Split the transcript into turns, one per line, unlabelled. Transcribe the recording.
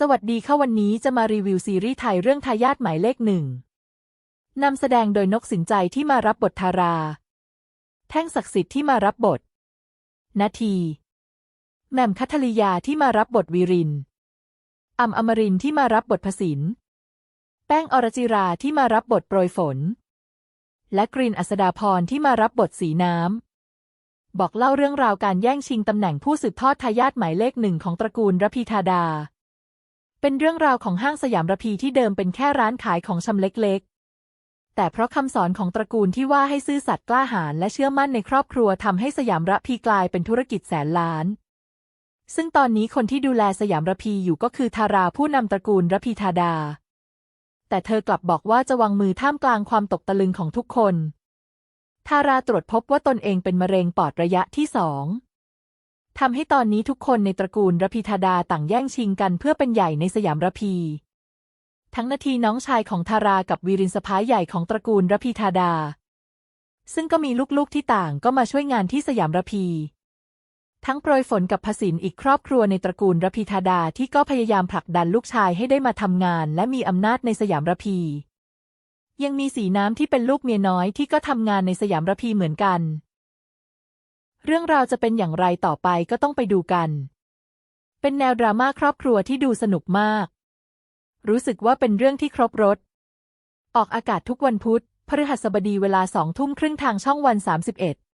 สวัสดีค่ะวันนี้จะมารีวิวซีรีส์ไทยเรื่องทายาทหมายเลขหนึ่งนำแสดงโดยนกสินใจที่มารับบททารา แท่งศักดิ์สิทธิ์ที่มารับบท นาที แหม่มคัทริยาที่มารับบทวีรินอำอมรินที่มารับบทพสิน แป้งอรจิราที่มารับบทโปรยฝน และกรีนอัสดาพรที่มารับบทสีน้ำบอกเล่าเรื่องราวการแย่งชิงตำแหน่งผู้สืบทอดทายาทหมายเลขหนึ่งของตระกูลรพีธาดา เป็นเรื่องราวของห้างสยามระพีที่เดิมเป็นแค่ร้านขายของชำเล็กๆ แต่เพราะคำสอนของตระกูลที่ว่าให้ซื่อสัตย์กล้าหาญและเชื่อมั่นในครอบครัวทำให้สยามระพีกลายเป็นธุรกิจแสนล้าน ซึ่งตอนนี้คนที่ดูแลสยามระพีอยู่ก็คือทาราผู้นำตระกูลระพีธาดา แต่เธอกลับบอกว่าจะวางมือท่ามกลางความตกตะลึงของทุกคนทาราตรวจพบว่าตนเองเป็นมะเร็งปอดระยะที่สอง ทำให้ตอนนี้ทุกคนในตระกูลระพีธาดาต่างแย่งชิงกันเพื่อเป็นใหญ่ในสยามระพี ทั้งนาทีน้องชายของทารากับวีรินสะพ้ายใหญ่ของตระกูลระพีธาดา ซึ่งก็มีลูกๆที่ต่างก็มาช่วยงานที่สยามระพี ทั้งโปรยฝนกับพสินอีกครอบครัวในตระกูลระพีธาดาที่ก็พยายามผลักดันลูกชายให้ได้มาทำงาน และมีอำนาจในสยามระพี ยังมีสีน้ำที่เป็นลูกเมียน้อยที่ก็ทำงานในสยามระพีเหมือนกัน เรื่องราวจะเป็นอย่างไรต่อไปก็ต้องไปดูกัน เป็นแนวดราม่าครอบครัวที่ดูสนุกมาก รู้สึกว่าเป็นเรื่องที่ครบรถ ออกอากาศทุกวันพุธ พฤหัสบดีเวลาสองทุ่มครึ่งทางช่องวัน 31